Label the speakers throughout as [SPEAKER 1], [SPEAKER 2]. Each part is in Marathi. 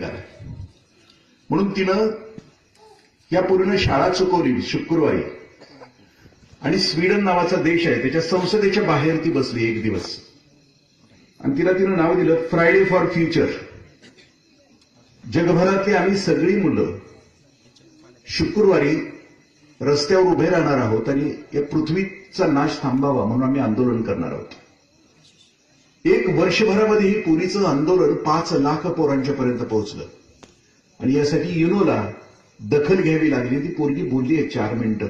[SPEAKER 1] निघाला. म्हणून तिनं या पूर्ण शाळा चुकवली शुक्रवारी. आणि स्वीडन नावाचा देश आहे त्याच्या संसदेच्या बाहेर ती बसली एक दिवस. आणि तिला तिनं नाव दिलं फ्रायडे फॉर फ्युचर जगभरातली आम्ही सगळी मुलं शुक्रवारी रस्त्यावर उभे राहणार आहोत आणि या पृथ्वीचा नाश थांबावा म्हणून आम्ही आंदोलन करणार आहोत. एक वर्षभरामध्ये ही पुरीचं आंदोलन पाच लाख पोरांच्या पर्यंत पोहोचलं. आणि यासाठी युनोला दखल घ्यावी लागली. ती पोरगी बोलली आहे चार मिनिटं.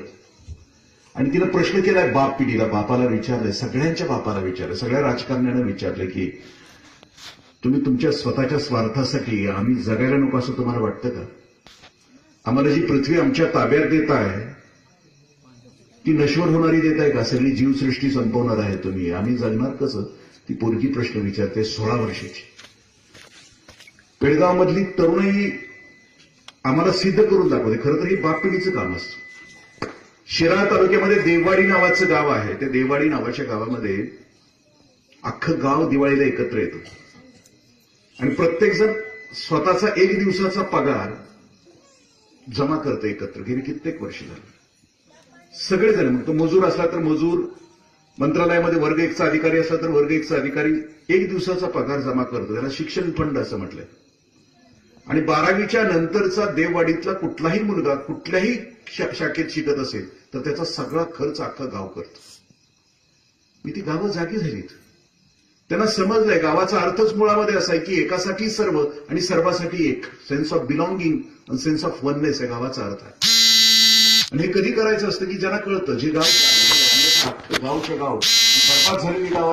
[SPEAKER 1] आणि तिला प्रश्न केलाय बाप पिढीला. बापाला विचारलंय सगळ्यांच्या बापाला विचारलं सगळ्या राजकारण्यानं विचारलं की तुम्ही तुमच्या स्वतःच्या स्वार्थासाठी आम्ही जगायला नको असं तुम्हाला वाटतं का? आम्हाला जी पृथ्वी आमच्या ताब्यात देत आहे ती नश्वर होणारी देत आहे का? सगळी जीवसृष्टी संपवणार आहे तुम्ही. आम्ही जगणार कसं? ती पोरगी प्रश्न विचारते सोळा वर्षाची. पेडगावमधली तरुणही आम्हाला सिद्ध करून दाखवते खरं तर ही बापिडीचं काम असतं. शिराळा तालुक्यामध्ये देववाडी नावाचं गाव आहे. त्या देववाडी नावाच्या गावामध्ये अख्खं गाव दिवाळीला एकत्र येतं. आणि प्रत्येकजण स्वतःचा एक दिवसाचा पगार जमा करतं एकत्र. गेली कित्येक वर्ष झालं. सगळेजण मग तो मजूर असला तर मजूर मंत्रालयामध्ये वर्ग एकचा अधिकारी असला तर वर्ग एकचा अधिकारी एक दिवसाचा पगार जमा करतो. त्याला शिक्षण फंड असं म्हटलंय. आणि बारावीच्या नंतरचा देववाडीतला कुठलाही मुलगा कुठल्याही शाखेत शिकत असेल तर त्याचा सगळा खर्च अख्खा गाव करतो. मी ती गावं जागी झालीत. त्यांना समजलंय गावाचा अर्थच मुळामध्ये असा आहे की एकासाठी सर्व आणि सर्वासाठी एक. सेन्स ऑफ बिलॉंगिंग आणि सेन्स ऑफ वननेस या गावाचा अर्थ आहे. आणि हे कधी करायचं असतं की ज्यांना कळतं जे गाव अख्खं गावच्या गाव बरबाद झालेली गाव